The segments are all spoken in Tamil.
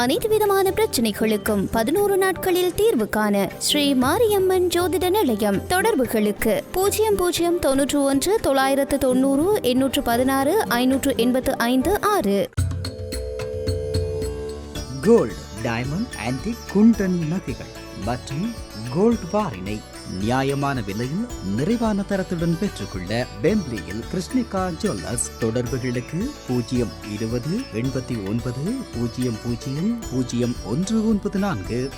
அனைத்து விதமான பிரச்சனைகளுக்கும் பதினோரு நாட்களில் தீர்வு காண ஸ்ரீ மாரியம்மன் ஜோதிட நிலையம் தொடர்புகளுக்கு. பூஜ்ஜியம் பூஜ்ஜியம் தொன்னூற்று ஒன்று தொள்ளாயிரத்து தொண்ணூறு எண்ணூற்று பதினாறு ஐநூற்று எண்பத்து ஐந்து ஆறு. கோல்டு டைமண்ட் ஆன்டிக் குண்டன் நகைகள் மற்றும் கோல்டு பாரினை நியாயமான விலையில் நிறைவான தரத்துடன் பெற்றுக்கொள்ள பெம்ப்ளியில் கிருஷ்ணிகா ஜுவல்லர்ஸ் தொடர்புகளுக்கு பூஜ்ஜியம் இருபது எண்பத்தி ஒன்பது பூஜ்ஜியம் பூஜ்ஜியம் பூஜ்ஜியம் ஒன்று ஒன்பது நான்கு.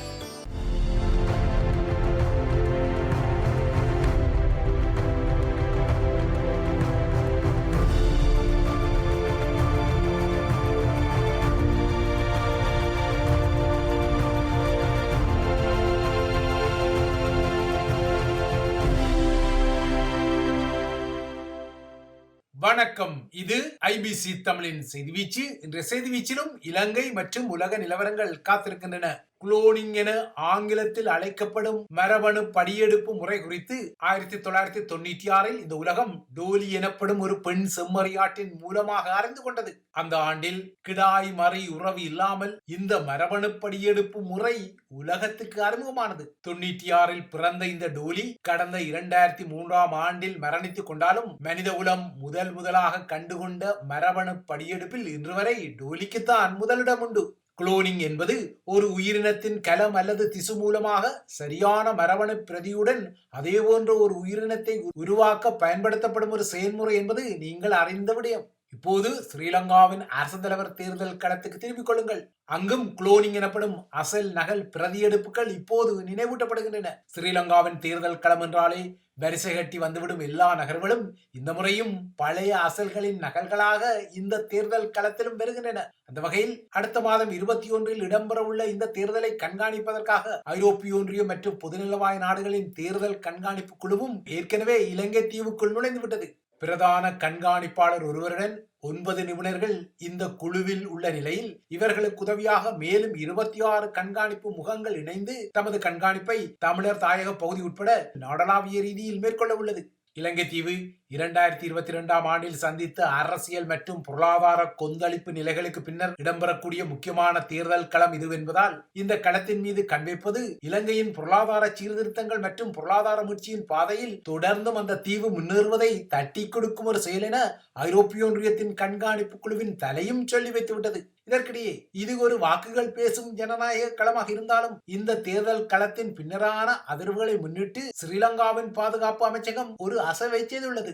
இது ஐபிசி தமிழின் செய்தி வீச்சு. இன்றைய செய்தி வீச்சிலும் இலங்கை மற்றும் உலக நிலவரங்கள் காத்திருக்கின்றன. குளோனிங் என ஆங்கிலத்தில் அழைக்கப்படும் மரபணு படியெடுப்பு முறை குறித்து ஆயிரத்தி தொள்ளாயிரத்தி தொண்ணூற்றி ஆறில் இந்த உலகம் டோலி எனப்படும் ஒரு பெண் செம்மறியாட்டின் மூலமாக அறிந்து கொண்டது. அந்த ஆண்டில் கிடாய் மறை உறவு இல்லாமல் இந்த மரபணு படியெடுப்பு முறை உலகத்துக்கு அறிமுகமானது. தொண்ணூற்றி ஆறில் பிறந்த இந்த டோலி கடந்த இரண்டாயிரத்தி மூன்றாம் ஆண்டில் மரணித்துக் கொண்டாலும் மனித உலம் முதல் முதலாக கண்டுகொண்ட மரபணு படியெடுப்பில் இன்று வரை டோலிக்குத்தான் முதலிடம் உண்டு. குளோனிங் என்பது ஒரு உயிரினத்தின் கலம் அல்லது திசு மூலமாக சரியான மரபணு பிரதியுடன் அதே போன்ற ஒரு உயிரினத்தை உருவாக்க பயன்படுத்தப்படும் ஒரு செயல்முறை என்பது நீங்கள் அறிந்த விடயம். இப்போது ஸ்ரீலங்காவின் அரசு தலைவர் தேர்தல் களத்துக்கு திரும்பிக் கொள்ளுங்கள். அங்கும் குளோனிங் எனப்படும் அசல் நகல் பிரதியெடுப்புகள் இப்போது நினைவூட்டப்படுகின்றன. ஸ்ரீலங்காவின் தேர்தல் களம் என்றாலே வரிசை கட்டி வந்துவிடும் எல்லா நகர்களும் இந்த முறையும் பழைய அசல்களின் நகல்களாக இந்த தேர்தல் களத்திலும் பெறுகின்றன அந்த வகையில் அடுத்த மாதம் இருபத்தி ஒன்றில் இடம்பெறவுள்ள இந்த தேர்தலை கண்காணிப்பதற்காக ஐரோப்பிய ஒன்றியம் மற்றும் பொதுநலவாய நாடுகளின் தேர்தல் கண்காணிப்பு குழுவும் ஏற்கனவே இலங்கை தீவுக்குள் நுழைந்துவிட்டது. பிரதான கண்காணிப்பாளர் ஒருவருடன் ஒன்பது நிபுணர்கள் இந்த குழுவில் உள்ள நிலையில் இவர்களுக்கு உதவியாக மேலும் இருபத்தி ஆறு கண்காணிப்பு முகங்கள் இணைந்து தமது கண்காணிப்பை தமிழர் தாயக பகுதி உட்பட நாடளாவிய ரீதியில் மேற்கொள்ள உள்ளது. இலங்கை தீவு இரண்டாயிரத்தி இருபத்தி இரண்டாம் ஆண்டில் சந்தித்த அரசியல் மற்றும் பொருளாதார கொந்தளிப்பு நிலைகளுக்கு பின்னர் இடம்பெறக்கூடிய முக்கியமான தேர்தல் களம் இது என்பதால் இந்த களத்தின் மீது கண்வைப்பது இலங்கையின் பொருளாதார சீர்திருத்தங்கள் மற்றும் பொருளாதார முயற்சியின் பாதையில் தொடர்ந்தும் அந்த தீவு முன்னேறுவதை தட்டி கொடுக்கும் ஒரு செயல் என ஐரோப்பிய ஒன்றியத்தின் கண்காணிப்பு குழுவின் தலையும் சொல்லி வைத்துவிட்டது. இதற்கிடையே இது ஒரு வாக்குகள் பேசும் ஜனநாயக களமாக இருந்தாலும் இந்த தேர்தல் களத்தின் பின்னரான அதிர்வுகளை முன்னிட்டு ஸ்ரீலங்காவின் பாதுகாப்பு அமைச்சகம் ஒரு அசைவை செய்துள்ளது.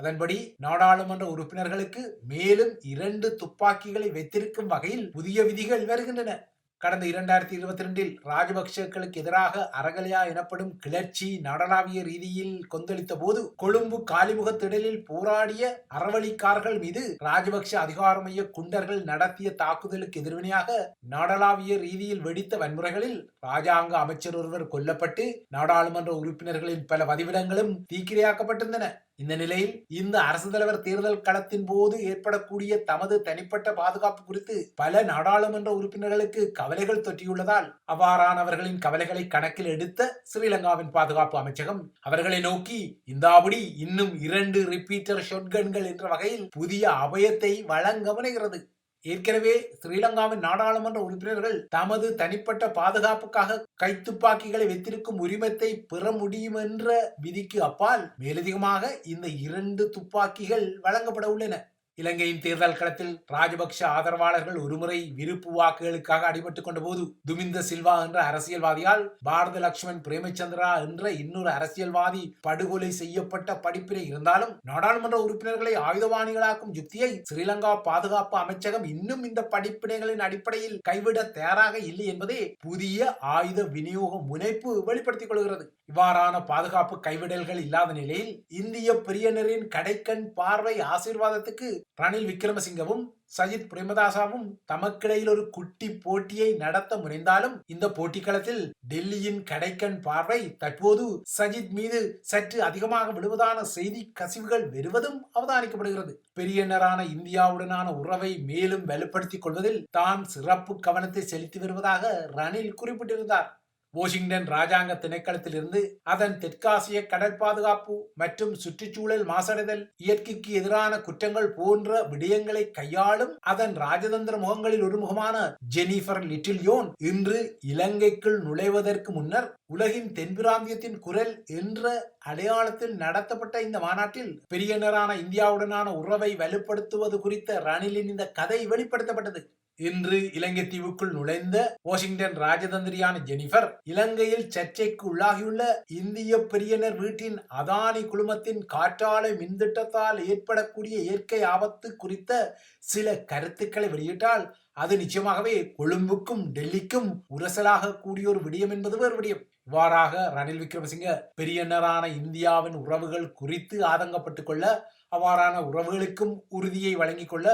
அதன்படி நாடாளுமன்ற உறுப்பினர்களுக்கு மேலும் இரண்டு துப்பாக்கிகளை வைத்திருக்கும் வகையில் புதிய விதிகள் வருகின்றன. கடந்த இரண்டாயிரத்தி இருபத்தி ரெண்டில் ராஜபக்சேக்களுக்கு எதிராக அரகலியா எனப்படும் கிளர்ச்சி நாடளாவிய ரீதியில் கொந்தளித்த போது கொழும்பு காலிமுகத் திடலில் போராடிய அறவழிக்காரர்கள் மீது ராஜபக்ஷ அதிகாரமைய குண்டர்கள் நடத்திய தாக்குதலுக்கு எதிர்வினையாக நாடளாவிய ரீதியில் வெடித்த வன்முறைகளில் ராஜாங்க அமைச்சர் ஒருவர் கொல்லப்பட்டு நாடாளுமன்ற உறுப்பினர்களின் பல பதிவிடங்களும் தீக்கிரையாக்கப்பட்டிருந்தன. இந்த நிலையில் இந்த அரசு தலைவர் தேர்தல் களத்தின் போது ஏற்படக்கூடிய தமது தனிப்பட்ட பாதுகாப்பு குறித்து பல நாடாளுமன்ற உறுப்பினர்களுக்கு கவலைகள் தொற்றியுள்ளதால் அவ்வாறானவர்களின் கவலைகளை கணக்கில் எடுத்த ஸ்ரீலங்காவின் பாதுகாப்பு அமைச்சகம் அவர்களை நோக்கி இந்தாபடி இன்னும் இரண்டு ரிப்பீட்டர் ஷொட்கன்கள் என்ற வகையில் புதிய அபயத்தை வழங்க முனைகிறது. ஏற்கனவே ஸ்ரீலங்காவின் நாடாளுமன்ற உறுப்பினர்கள் தமது தனிப்பட்ட பாதுகாப்புக்காக கைத்துப்பாக்கிகளை வைத்திருக்கும் உரிமத்தை பெற முடியும் என்ற விதிக்கு அப்பால் மேலதிகமாக இந்த இரண்டு துப்பாக்கிகள் வழங்கப்பட உள்ளன. இலங்கையின் தேர்தல் களத்தில் ராஜபக்ஷ ஆதரவாளர்கள் ஒருமுறை விருப்பு வாக்குகளுக்காக அடிபட்டுக் கொண்ட போது துமிந்த சில்வா என்ற அரசியல்வாதியால் பாரத லட்சுமண் பிரேமச்சந்திரா என்ற இன்னொரு அரசியல்வாதி படுகொலை செய்யப்பட்ட படிப்பினை இருந்தாலும் நாடாளுமன்ற உறுப்பினர்களை ஆயுதவாணிகளாக்கும் யுக்தியை ஸ்ரீலங்கா பாதுகாப்பு அமைச்சகம் இன்னும் இந்த படிப்பினைகளின் அடிப்படையில் கைவிட தயாராக இல்லை என்பதே புதிய ஆயுத விநியோக முனைப்பு வெளிப்படுத்திக் கொள்கிறது. இவ்வாறான பாதுகாப்பு கைவிடல்கள் இல்லாத நிலையில் இந்திய பிரியனரின் கடைக்கண் பார்வை ஆசீர்வாதத்துக்கு ரணில் விக்ரமசிங்கவும் சஜித் பிரேமதாசாவும் தமக்கிடையில் ஒரு குட்டி போட்டியை நடத்த முனைந்தாலும் இந்த போட்டிக்களத்தில் டெல்லியின் கடைக்கண் பார்வை தற்போது சஜித் மீது சற்று அதிகமாக விடுவதான செய்தி கசிவுகள் வருவதும் அவதானிக்கப்படுகிறது. பெரியனரான இந்தியாவுடனான உறவை மேலும் வலுப்படுத்திக் கொள்வதில் தான் சிறப்பு கவனத்தை செலுத்தி வருவதாக ரணில் குறிப்பிட்டிருந்தார். வாஷிங்டன் ராஜாங்க திணைக்களத்திலிருந்து அதன் தெற்காசிய கடல் பாதுகாப்பு மற்றும் சுற்றுச்சூழல் மாசடைதல் இயற்கைக்கு எதிரான குற்றங்கள் போன்ற விடயங்களை கையாளும் அதன் ராஜதந்திர முகங்களில் ஒரு முகமான ஜெனிஃபர் லிட்டில்யோன் இன்று இலங்கைக்குள் நுழைவதற்கு முன்னர் உலகின் தென்பிராந்தியத்தின் குரல் என்ற அடையாளத்தில் நடத்தப்பட்ட இந்த மாநாட்டில் பெரியனரான இந்தியாவுடனான உறவை வலுப்படுத்துவது குறித்த ரணிலின் இந்த கதை வெளிப்படுத்தப்பட்டது. இன்று இலங்கை தீவுக்குள் நுழைந்த வாஷிங்டன் ராஜதந்திரியான ஜெனிஃபர் இலங்கையில் சர்ச்சைக்கு உள்ளாகியுள்ள இந்திய பெரியனர் வீட்டின் அதானி குழுமத்தின் காற்றாலை மின்திட்டத்தால் ஏற்படக்கூடிய இயற்கை ஆபத்து குறித்த சில கருத்துக்களை வெளியிட்டால் அது நிச்சயமாகவே கொழும்புக்கும் டெல்லிக்கும் உரசலாக கூடிய ஒரு விடயம் என்பது வேறு விடயம். இவ்வாறாக ரணில் விக்ரமசிங்க பெரியனரான இந்தியாவின் உறவுகள் குறித்து ஆதங்கப்பட்டுக் கொள்ள அவ்வாறான உறவுகளுக்கும் உறுதியை வழங்கிக் கொள்ள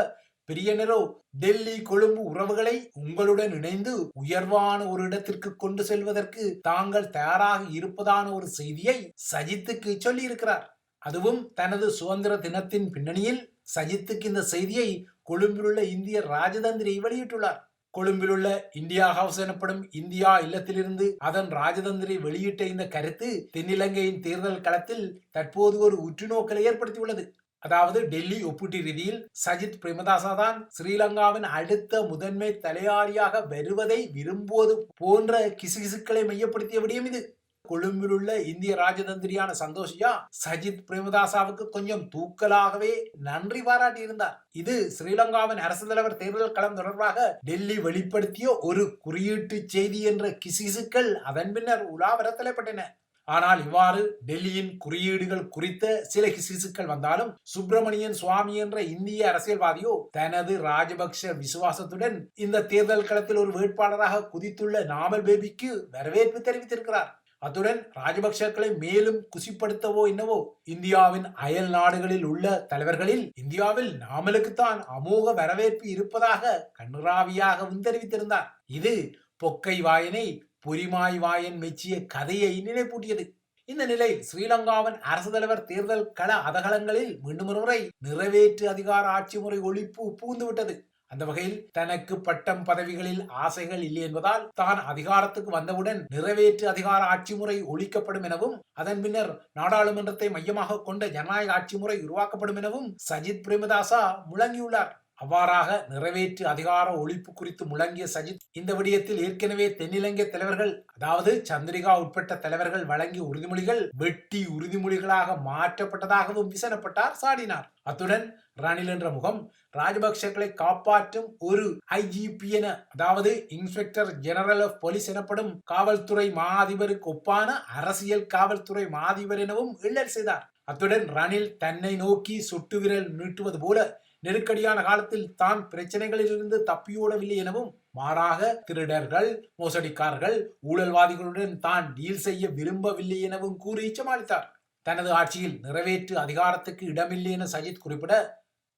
பிரியனரோ டெல்லி கொழும்பு உறவுகளை உங்களுடன் இணைந்து உயர்வான ஒரு இடத்திற்கு கொண்டு செல்வதற்கு தாங்கள் தயாராக இருப்பதான ஒரு செய்தியை சஜித்துக்கு சொல்லியிருக்கிறார். அதுவும் தனது சுதந்திர தினத்தின் பின்னணியில் சஜித்துக்கு இந்த செய்தியை கொழும்பிலுள்ள இந்திய ராஜதந்திரி வெளியிட்டுள்ளார். கொழும்பிலுள்ள இந்தியா ஹவுஸ் எனப்படும் இந்தியா இல்லத்திலிருந்து அதன் ராஜதந்திரி வெளியிட்ட இந்த கருத்து தென்னிலங்கையின் தேர்தல் களத்தில் தற்போது ஒரு உற்றுநோக்கலை ஏற்படுத்தியுள்ளது. அதாவது டெல்லி ஒப்பீட்டு ரீதியில் சஜித் பிரேமதாசா தான் ஸ்ரீலங்காவின் அடுத்த முதன்மை தலையாரியாக வருவதை விரும்புவது போன்ற கிசுகிசுக்களை மையப்படுத்திய விடயம் இது. கொழும்பில் உள்ள இந்திய ராஜதந்திரியான சந்தோஷியா சஜித் பிரேமதாசாவுக்கு கொஞ்சம் தூக்கலாகவே நன்றி பாராட்டி இருந்தார் இது ஸ்ரீலங்காவின் அரசு தலைவர் தேர்தல் களம் தொடர்பாக டெல்லி வெளிப்படுத்திய ஒரு குறியீட்டு செய்தி என்ற கிசுகிசுக்கள் அதன் பின்னர் உலாவர தலைப்பட்டன. ஆனால் இவ்வாறு டெல்லியின் குறியீடுகள் குறித்த சில கிசுகிசுக்கள் வந்தாலும் சுப்பிரமணியன் சுவாமி என்ற இந்திய அரசியல்வாதியோ தனது ராஜபக்ஷ விசுவாசத்துடன் இந்த தேர்தல் களத்தில் ஒரு வேட்பாளராக குதித்துள்ள நாமல் பேபிக்கு வரவேற்பு தெரிவித்திருக்கிறார். அத்துடன் ராஜபக்சக்களை மேலும் குசிப்படுத்தவோ என்னவோ இந்தியாவின் அயல் நாடுகளில் உள்ள தலைவர்களில் இந்தியாவில் நாமலுக்குத்தான் அமோக வரவேற்பு இருப்பதாக கண்ணுராவியாகவும் தெரிவித்திருந்தார். இது பொக்கை வாயினை பொறிமாய் வாயன் மெச்சிய கதையை நினைப்பூட்டியது. இந்த நிலையில் ஸ்ரீலங்காவின் அரசு தலைவர் தேர்தல் கள அதகலங்களில் மீண்டும் ஒருமுறை நிறைவேற்று அதிகார ஆட்சி முறை ஒழிப்பு பூந்துவிட்டது அந்த வகையில் தனக்கு பட்டம் பதவிகளில் ஆசைகள் இல்லை என்பதால் தான் அதிகாரத்துக்கு வந்தவுடன் நிறைவேற்று அதிகார ஆட்சி முறை ஒழிக்கப்படும் எனவும் அதன் பின்னர் நாடாளுமன்றத்தை மையமாக கொண்ட ஜனநாயக ஆட்சி முறை உருவாக்கப்படும் எனவும் சஜித் பிரேமதாசா முழங்கியுள்ளார். அவ்வாறாக நிறைவேற்று அதிகார ஒழிப்பு குறித்து முழங்கிய சஜித் இந்த விடயத்தில் ஏற்கனவே தென்னிலங்கை தலைவர்கள் அதாவது சந்திரிகா உட்பட்ட தலைவர்கள் வழங்கிய உறுதிமொழிகள் வெட்டி உறுதிமொழிகளாக மாற்றப்பட்டதாகவும் விசனப்பட்டார் சாடினார். அத்துடன் ரணில் என்ற முகம் ராஜபக்சக்களை காப்பாற்றும் ஒரு ஐஜிபி என அதாவது இன்ஸ்பெக்டர் ஜெனரல் ஆஃப் போலீஸ் எனப்படும் காவல்துறை மாதிபருக்கு ஒப்பான அரசியல் காவல்துறை மாதிபர் எனவும் இல்லல் செய்தார். அத்துடன் ரணில் தன்னை நோக்கி சுட்டு விரல் நீட்டுவது போல நெருக்கடியான காலத்தில் தான் பிரச்சனைகளிலிருந்து தப்பியோடவில்லை எனவும் மாறாக திருடர்கள் மோசடிக்காரர்கள் ஊழல்வாதிகளுடன் தான் டீல் செய்ய விரும்பவில்லை எனவும் கூறி சமாளித்தார். தனது ஆட்சியில் நிறைவேற்று அதிகாரத்துக்கு இடமில்லை என சஜித் குறிப்பிட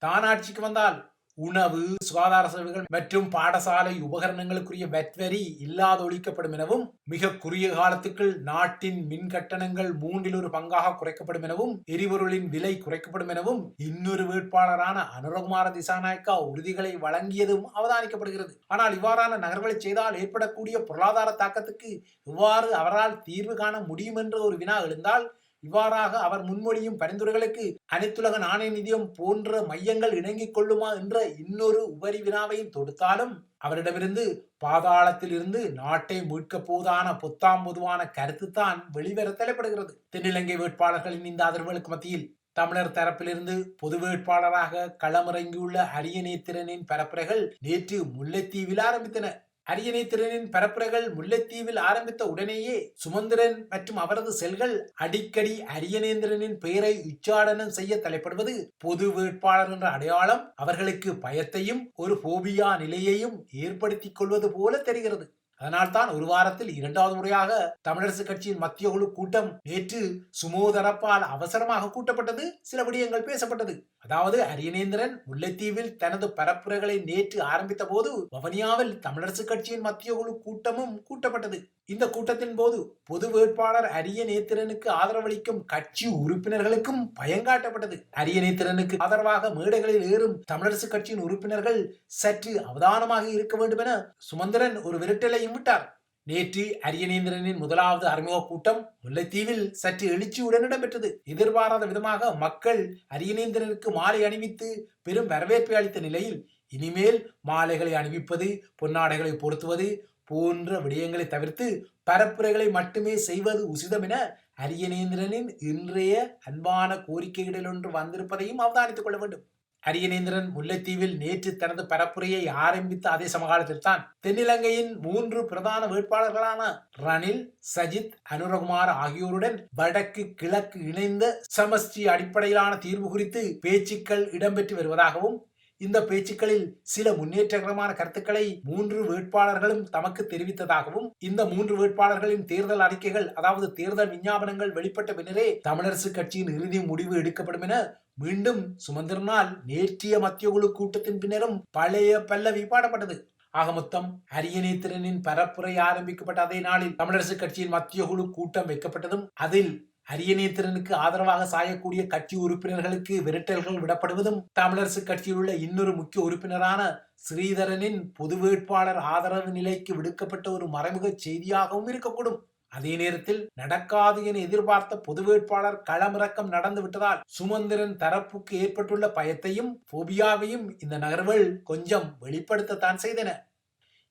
தான் ஆட்சிக்கு வந்தால் உணவு சுகாதார சேவைகள் மற்றும் பாடசாலை உபகரணங்களுக்குரிய வெட்வரி இல்லாத ஒழிக்கப்படும் எனவும் மிக குறுகிய காலத்துக்குள் நாட்டின் மின் கட்டணங்கள் மூன்றில் ஒரு பங்காக குறைக்கப்படும் எனவும் எரிபொருளின் விலை குறைக்கப்படும் எனவும் இன்னொரு வேட்பாளரான அனுரகுமார திசாநாயக்கா உறுதிகளை வழங்கியதும் அவதானிக்கப்படுகிறது. ஆனால் இவ்வாறான நகர்களை செய்தால் ஏற்படக்கூடிய பொருளாதார தாக்கத்துக்கு இவ்வாறு அவரால் தீர்வு காண முடியும் என்ற ஒரு வினா எழுந்தால் இவ்வாறாக அவர் முன்மொழியும் பரிந்துரைகளுக்கு அனைத்துலக நாணய நிதியம் போன்ற மையங்கள் இணங்கிக் கொள்ளுமா என்ற இன்னொரு உபரி வினாவையும் தொடுத்தாலும் அவரிடமிருந்து பாதாளத்திலிருந்து நாட்டை மீட்கப் போதான பொத்தாம் பொதுவான கருத்துத்தான் வெளிவர தலைப்படுகிறது. தென்னிலங்கை வேட்பாளர்களின் இந்த ஆதரவுகளுக்கு மத்தியில் தமிழர் தரப்பிலிருந்து பொது வேட்பாளராக களமிறங்கியுள்ள அரியநேத்திரனின் பரப்புரைகள் நேற்று முல்லைத்தீவில் ஆரம்பித்தன. அரியநேத்திரனின் பரப்புரைகள் முல்லைத்தீவில் ஆரம்பித்த உடனேயே சுமந்திரன் மற்றும் அவரது செல்கள் அடிக்கடி அரியணேந்திரனின் பெயரை உச்சாடனம் செய்ய தலைப்படுவது பொது வேட்பாளர் என்ற அடையாளம் அவர்களுக்கு பயத்தையும் ஒரு போபியா நிலையையும் ஏற்படுத்திக் கொள்வது போல தெரிகிறது. அதனால்தான் ஒரு வாரத்தில் இரண்டாவது முறையாக தமிழரசு கட்சியின் மத்திய குழு கூட்டம் நேற்று சுமோதரப்பால் அவசரமாக கூட்டப்பட்டது. சில விடயங்கள் பேசப்பட்டது. அதாவது அரியநேந்திரன் முல்லைத்தீவில் தனது பரப்புரைகளை நேற்று ஆரம்பித்த போது வவனியாவில் தமிழரசு கட்சியின் மத்திய குழு கூட்டமும் கூட்டப்பட்டது. இந்த கூட்டத்தின் போது பொது வேட்பாளர் அரியநேத்திரனுக்கு ஆதரவளிக்கும் கட்சி உறுப்பினர்களுக்கும் பயங்காட்டப்பட்டது அரியநேத்திரனுக்கு ஆதரவாக மேடைகளில் ஏறும் தமிழரசு கட்சியின் உறுப்பினர்கள் சற்று அவதானமாக இருக்க வேண்டும் என சுமந்திரன் ஒரு விரட்டலையும் விட்டார். நேற்று அரியநேந்திரனின் முதலாவது அறிமுக கூட்டம் முல்லைத்தீவில் சற்று எழுச்சியுடன் இடம்பெற்றது எதிர்பாராத விதமாக மக்கள் அரியநேந்திரனுக்கு மாலை அணிவித்து பெரும் வரவேற்பை அளித்த நிலையில் இனிமேல் மாலைகளை அணிவிப்பது பொன்னாடைகளை பொருத்துவது போன்ற விடயங்களை தவிர்த்து பரப்புரைகளை மட்டுமே செய்வது உசிதம் என அரியநேந்திரனின் இன்றைய அன்பான கோரிக்கைகளில் ஒன்று வந்திருப்பதையும் அவதானித்துக் கொள்ள வேண்டும். அரியநேந்திரன் முல்லைத்தீவில் நேற்று தனது பரப்புரையை ஆரம்பித்த அதே சமகாலத்தில் தான் தென்னிலங்கையின் மூன்று பிரதான வேட்பாளர்களான ரணில் சஜித் அனுரகுமார் ஆகியோருடன் வடக்கு கிழக்கு இணைந்த சமஷ்டி அடிப்படையிலான தீர்வு குறித்து பேச்சுக்கள் இடம்பெற்று வருவதாகவும் இந்த பேச்சுக்களில் சில முன்னேற்றகரமான கருத்துக்களை மூன்று வேட்பாளர்களும் தமக்கு தெரிவித்ததாகவும் இந்த மூன்று வேட்பாளர்களின் தேர்தல் அறிக்கைகள் அதாவது தேர்தல் விஞ்ஞாபனங்கள் வெளிப்பட்ட பின்னரே தமிழரசு கட்சியின் இறுதி முடிவு எடுக்கப்படும் என மீண்டும் சுமந்திரனால் நேற்றிய மத்திய குழு கூட்டத்தின் பின்னரும் பழைய பல்லவி பாடப்பட்டது. ஆக மொத்தம் அரியநேத்திரனின் பரப்புரை ஆரம்பிக்கப்பட்ட அதே நாளில் தமிழரசு கட்சியின் மத்திய குழு கூட்டம் வைக்கப்பட்டதும் அதில் அரியநேத்திரனுக்கு ஆதரவாக சாயக்கூடிய கட்சி உறுப்பினர்களுக்கு விரட்டல்கள் விடப்படுவதும் தமிழரசு கட்சியில் உள்ள இன்னொரு முக்கிய உறுப்பினரான ஸ்ரீதரனின் பொது வேட்பாளர் ஆதரவு நிலைக்கு விடுக்கப்பட்ட ஒரு மறைமுக செய்தியாகவும் இருக்கக்கூடும். அதே நேரத்தில் நடக்காது என எதிர்பார்த்த பொது வேட்பாளர் களமிறக்கம் நடந்து விட்டதால் சுமந்திரன் தரப்புக்கு ஏற்பட்டுள்ள பயத்தையும் போபியாவையும் இந்த நகர்வுகள் கொஞ்சம் வெளிப்படுத்தத்தான் செய்தன.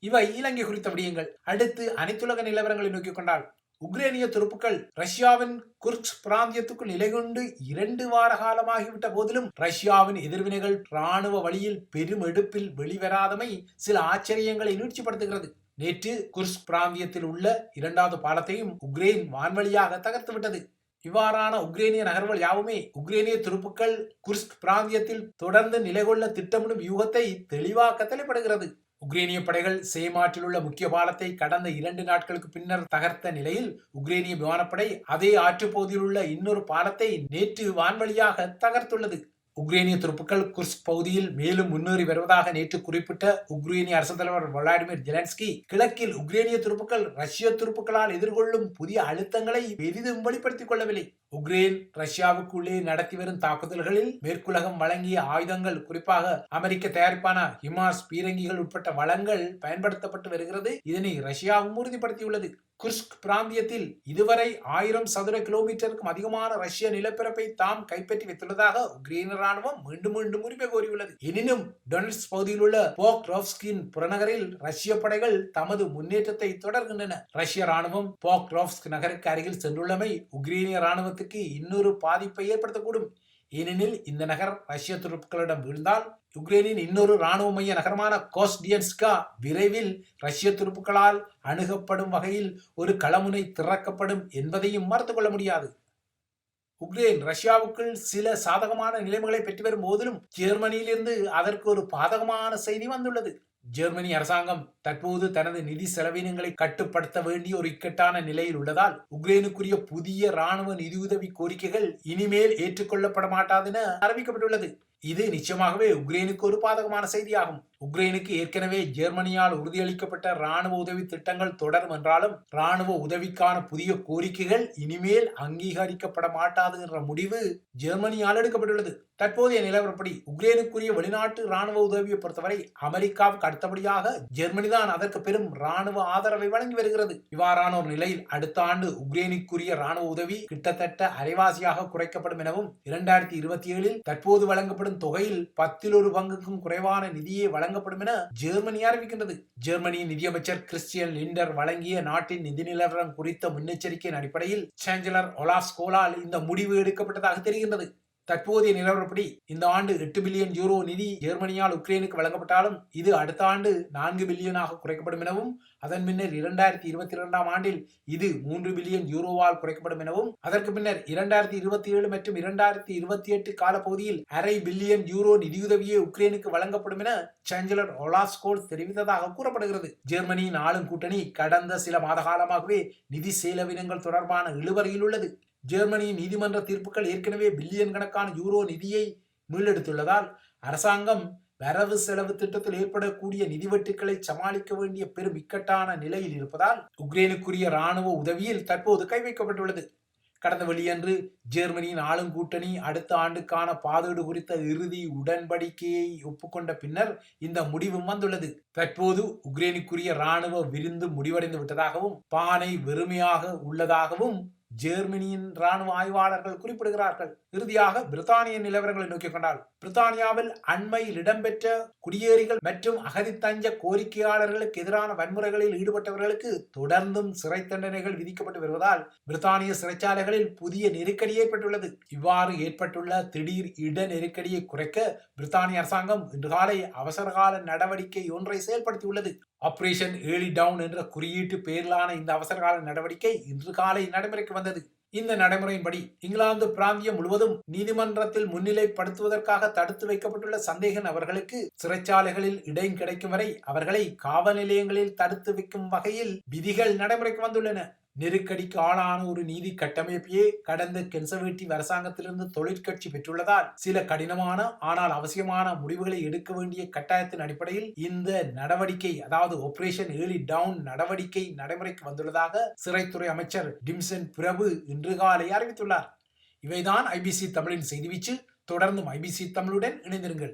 இவை இலங்கை குறித்த விடயங்கள். அடுத்து அனைத்துலக நிலவரங்களை நோக்கிக் கொண்டால் உக்ரேனிய துருப்புக்கள் ரஷ்யாவின் குர்க்ஸ் பிராந்தியத்துக்குள் நிலை கொண்டு இரண்டு வார காலமாகிவிட்ட போதிலும் ரஷ்யாவின் எதிர்வினைகள் ராணுவ வழியில் பெரும் எடுப்பில் வெளிவராதமை சில ஆச்சரியங்களை நீட்சிப்படுத்துகிறது நேற்று குர்ஸ் பிராந்தியத்தில் உள்ள இரண்டாவது பாலத்தையும் உக்ரைன் வான்வழியாக தகர்த்து விட்டது. இவ்வாறான உக்ரேனிய நகர்வுகள் யாவுமே உக்ரேனிய துருப்புக்கள் குர்ஸ்க் பிராந்தியத்தில் தொடர்ந்து நிலைகொள்ள திட்டமிடும் யூகத்தை தெளிவாக்க தலைப்படுகிறது உக்ரேனிய படைகள் சேமாற்றில் உள்ள முக்கிய பாலத்தை கடந்த இரண்டு நாட்களுக்கு பின்னர் தகர்த்த நிலையில் உக்ரேனிய விமானப்படை அதே ஆற்றுப்பகுதியில் உள்ள இன்னொரு பாலத்தை நேற்று வான்வழியாக தகர்த்துள்ளது. உக்ரேனிய துருப்புக்கள் குர்ஸ்க் பகுதியில் மேலும் முன்னேறி வருவதாக நேற்று குறிப்பிட்ட உக்ரேனிய அரசு தலைவர் விளாடிமிர் ஜெலன்ஸ்கி கிழக்கில் உக்ரேனிய துருப்புக்கள் ரஷ்ய துருப்புக்களால் எதிர்கொள்ளும் புதிய அழுத்தங்களை பெரிதும் வெளிப்படுத்திக் கொள்ளவில்லை. உக்ரைன் ரஷ்யாவுக்குள்ளே நடத்தி வரும் தாக்குதல்களில் மேற்குலகம் வழங்கிய ஆயுதங்கள் குறிப்பாக அமெரிக்க தயாரிப்பான ஹிமாஸ் பீரங்கிகள் உட்பட்ட வளங்கள் பயன்படுத்தப்பட்டு வருகிறது. இதனை ரஷ்யாவும் உறுதிப்படுத்தியுள்ளது குர்ஸ்க் பிராந்தியத்தில் இதுவரை ஆயிரம் சதுர கிலோமீட்டருக்கும் அதிகமான ரஷ்ய நிலப்பரப்பை தாம் கைப்பற்றி வைத்துள்ளதாக உக்ரைன் ராணுவம் மீண்டும் மீண்டும் உரிமை கோரியுள்ளது. எனினும் டொனல்ஸ் பகுதியில் உள்ள போக்ரோவ்ஸ்கின் புறநகரில் ரஷ்ய படைகள் தமது முன்னேற்றத்தை தொடர்கின்றன. ரஷ்ய ராணுவம் போக்ரோவ்ஸ்க் நகருக்கு அருகில் சென்றுள்ளமை உக்ரைனிய ராணுவத்துக்கு இன்னொரு பாதிப்பை ஏற்படுத்தக்கூடும். ஏனெனில் இந்த நகர் ரஷ்ய துருப்புக்களிடம் வீழ்ந்தால் யுக்ரைனின் இன்னொரு இராணுவ மைய நகரமான கோஸ்டியன்ஸ்கா விரைவில் ரஷ்ய துருப்புக்களால் அணுகப்படும் வகையில் ஒரு களமுனை திறக்கப்படும் என்பதையும் மறுத்து கொள்ள முடியாது. உக்ரைன் ரஷ்யாவுக்குள் சில சாதகமான நிலைமைகளை பெற்று வரும் போதிலும் ஜெர்மனியிலிருந்து அதற்கு ஒரு பாதகமான செய்தி வந்துள்ளது. ஜெர்மனி அரசாங்கம் தற்போது தனது நிதி செலவினங்களை கட்டுப்படுத்த வேண்டிய ஒரு இக்கட்டான நிலையில் உள்ளதால் உக்ரைனுக்குரிய புதிய ராணுவ நிதியுதவி கோரிக்கைகள் இனிமேல் ஏற்றுக்கொள்ளப்பட மாட்டாது என அறிவிக்கப்பட்டுள்ளது. இது நிச்சயமாகவே உக்ரைனுக்கு ஒரு பாதகமான செய்தியாகும். உக்ரைனுக்கு ஏற்கனவே ஜெர்மனியால் உறுதியளிக்கப்பட்ட ராணுவ உதவி திட்டங்கள் தொடரும் என்றாலும் ராணுவ உதவிக்கான புதிய கோரிக்கைகள் இனிமேல் அங்கீகரிக்கப்பட மாட்டாது என்ற முடிவு ஜெர்மனியால் எடுக்கப்பட்டுள்ளது. தற்போதைய நிலவரப்படி உக்ரைனுக்குரிய வெளிநாட்டு ராணுவ உதவியை பொறுத்தவரை அமெரிக்காவுக்கு அடுத்தபடியாக ஜெர்மனி தான் அதற்கு பெரும் ராணுவ ஆதரவை வழங்கி வருகிறது. இவ்வாறான ஒரு நிலையில் அடுத்த ஆண்டு உக்ரைனுக்குரிய ராணுவ உதவி கிட்டத்தட்ட அரைவாசியாக குறைக்கப்படும் எனவும் இரண்டாயிரத்தி இருபத்தி ஏழில் தற்போது வழங்கப்படும் தொகையில் பத்தில் ஒரு பங்குக்கும் குறைவான நிதியே வழங்கப்படும் என ஜெர்மனி அறிவிக்கின்றது. ஜெர்மனியின் நிதியமைச்சர் கிறிஸ்டியன் லிண்டர் வழங்கிய நாட்டின் நிதி நிலவரம் குறித்த முன்னெச்சரிக்கையின் அடிப்படையில் சான்சலர் ஒலாஸ்கோலால் இந்த முடிவு எடுக்கப்பட்டதாக தெரிகின்றது. தற்போதைய நிலவரப்படி இந்த ஆண்டு எட்டு பில்லியன் யூரோ நிதி ஜெர்மனியால் உக்ரைனுக்கு வழங்கப்பட்டாலும் இது அடுத்த ஆண்டு நான்கு பில்லியனாக குறைக்கப்படும் எனவும் அதன் பின்னர் இரண்டாயிரத்தி இருபத்தி இரண்டாம் ஆண்டில் இது மூன்று பில்லியன் யூரோவால் குறைக்கப்படும் எனவும் அதற்கு பின்னர் இரண்டாயிரத்தி இருபத்தி ஏழு மற்றும் இரண்டாயிரத்தி இருபத்தி எட்டு காலப்பகுதியில் அரை பில்லியன் யூரோ நிதியுதவியே உக்ரைனுக்கு வழங்கப்படும் என சான்சலர் ஒலாஸ்கோல் தெரிவித்ததாக கூறப்படுகிறது. ஜெர்மனியின் ஆளும் கூட்டணி கடந்த சில மாத காலமாகவே நிதி செலவினங்கள் தொடர்பான இழுவரையில் உள்ளது. ஜெர்மனியின் நீதிமன்ற தீர்ப்புகள் ஏற்கனவே பில்லியன் கணக்கான யூரோ நிதியை மீளெடுத்துள்ளதால் அரசாங்கம் வரவு செலவு திட்டத்தில் ஏற்படக்கூடிய நிதிவெட்டுக்களை சமாளிக்க வேண்டிய பெரும் இக்கட்டான நிலையில் இருப்பதால் உக்ரைனுக்குரிய ராணுவ உதவியில் தற்போது கை வைக்கப்பட்டுள்ளது. கடந்த வெள்ளியன்று ஜெர்மனியின் ஆளும் கூட்டணி அடுத்த ஆண்டுக்கான பாதீடு குறித்த இறுதி உடன்படிக்கையை ஒப்புக்கொண்ட பின்னர் இந்த முடிவு வந்துள்ளது. தற்போது உக்ரைனுக்குரிய ராணுவ விருந்து முடிவடைந்து விட்டதாகவும் பானை வெறுமையாக உள்ளதாகவும் ஜெர்மனியின் இராணுவ ஆய்வாளர்கள் குறிப்பிடுகிறார்கள். இறுதியாக பிரித்தானிய நிலவரங்களை நோக்கிக் கொண்டால் பிரித்தானியாவில் அண்மையில் இடம்பெற்ற குடியேறிகள் மற்றும் அகதித்தஞ்ச கோரிக்கையாளர்களுக்கு எதிரான வன்முறைகளில் ஈடுபட்டவர்களுக்கு தொடர்ந்தும் சிறை தண்டனைகள் விதிக்கப்பட்டு வருவதால் பிரித்தானிய சிறைச்சாலைகளில் புதிய நெருக்கடி ஏற்பட்டுள்ளது. இவ்வாறு ஏற்பட்டுள்ள திடீர் இட நெருக்கடியை குறைக்க பிரித்தானிய அரசாங்கம் இன்று காலை அவசரகால நடவடிக்கை ஒன்றை செயல்படுத்தியுள்ளது. ஆபரேஷன் ஏலி டவுன் என்ற குறியீட்டு பெயரிலான இந்த அவசரகால நடவடிக்கை இன்று காலை நடைமுறைக்கு வந்தது. இந்த நடைமுறையின்படி இங்கிலாந்து பிராந்தியம் முழுவதும் நீதிமன்றத்தில் முன்னிலைப்படுத்துவதற்காக தடுத்து வைக்கப்பட்டுள்ள சந்தேக நபர்களுக்கு சிறைச்சாலைகளில் இடம் கிடைக்கும் வரை அவர்களை காவல் நிலையங்களில் தடுத்து வைக்கும் வகையில் விதிகள் நடைமுறைக்கு வந்துள்ளன. நெருக்கடிக்கு ஆளான ஒரு நீதி கட்டமைப்பையே கடந்த கன்சர்வேட்டிவ் அரசாங்கத்திலிருந்து தொழிற்கட்சி பெற்றுள்ளதால் சில கடினமான ஆனால் அவசியமான முடிவுகளை எடுக்க வேண்டிய கட்டாயத்தின் அடிப்படையில் இந்த நடவடிக்கை அதாவது ஆபரேஷன் ஏர்லி டவுன் நடவடிக்கை நடைமுறைக்கு வந்துள்ளதாக சிறைத்துறை அமைச்சர் டிம்சன் பிரபு இன்று காலை அறிவித்துள்ளார். இவைதான் ஐபிசி தமிழின் செய்தி வீச்சு. தொடர்ந்தும் ஐபிசி தமிழுடன் இணைந்திருங்கள்.